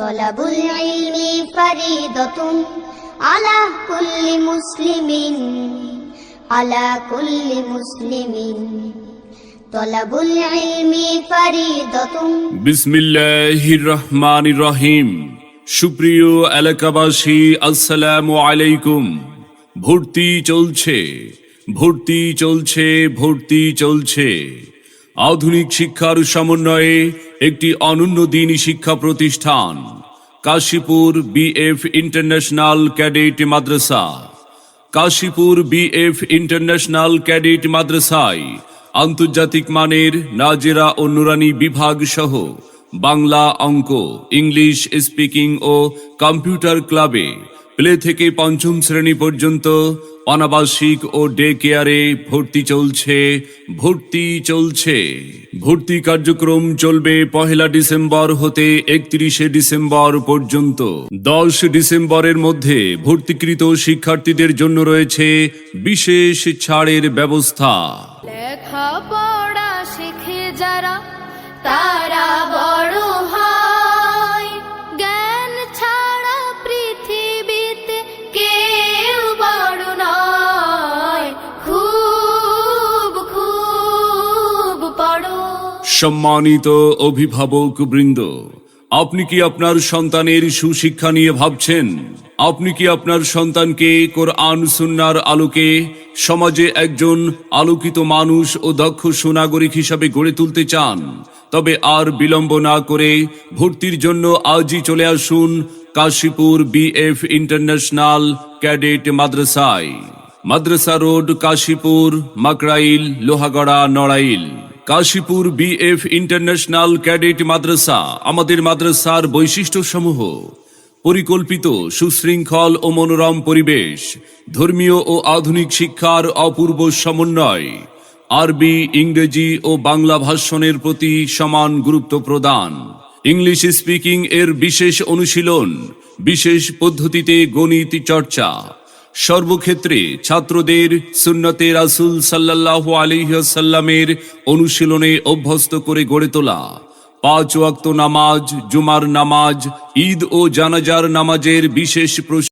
তলাবুল ইলমি ফারিদতুন আলা কুল্লি মুসলিমিন আলা কুল্লি মুসলিমিন তলাবুল ইলমি বিসমিল্লাহির রহমানির রহিম সুপ্রিয় এলাকাবাসী, আসসালামু আলাইকুম। ভর্তি চলছে ভর্তি চলছে ভর্তি চলছে। আধুনিক শিক্ষার সমন্বয়ে একটি অনন্য দিনই শিক্ষা প্রতিষ্ঠান, Kashipur BF international cadet madrasa Kashipur BF international cadet মাদ্রাসায় আন্তর্জাতিক মানের নাজেরা ও নুরানি বিভাগ সহ বাংলা অঙ্ক, ইংলিশ স্পিকিং ও কম্পিউটার ক্লাবে প্লে থেকে পঞ্চম শ্রেণি পর্যন্ত অনাবাসিক ও ডে কেয়ারে ভর্তি চলছে ভর্তি চলছে। ভর্তি কার্যক্রম চলবে পহেলা ডিসেম্বর হতে একত্রিশে ডিসেম্বর পর্যন্ত। দশ ডিসেম্বরের মধ্যে ভর্তিকৃত শিক্ষার্থীদের জন্য রয়েছে বিশেষ ছাড়ের ব্যবস্থা। শিখে যারা সম্মানিত অভিভাবক বৃন্দ, আপনি কি আপনার সন্তানের সুশিক্ষা নিয়ে ভাবছেন? আপনি কি আপনার সন্তানকে কোরআন সুন্নার আলোকে সমাজে একজন আলোকিত মানুষ ও দক্ষ সুনাগরিক হিসাবে গড়ে তুলতে চান? তবে আর বিলম্ব না করে ভর্তির জন্য আজই চলে আসুন কাশীপুর বিএফ ইন্টারন্যাশনাল ক্যাডেট মাদ্রাসায়। Madrasa road, Kashipur Makrail Lohagara, Narail. Kashipur BF international cadet madrasa আমাদের মাদ্রাসার বৈশিষ্ট্য সমূহ পরিকল্পিত, সুশৃঙ্খল ও মনোরম পরিবেশ, ধর্মীয় ও আধুনিক শিক্ষার অপূর্ব সমন্বয়, আরবি, ইংরেজি ও বাংলা ভাষণের প্রতি সমান গুরুত্ব প্রদান। ইংলিশ স্পিকিং এর বিশেষ অনুশীলন, বিশেষ পদ্ধতিতে গণিত চর্চা সর্বক্ষেত্রে ছাত্রদের সুন্নতে রাসুল সাল্লাহ আলিহাসাল্লামের অনুশীলনে অভ্যস্ত করে গড়ে তোলা। পাঁচ ওয়াক্ত নামাজ, জুমার নামাজ, ঈদ ও জানাজার নামাজের বিশেষ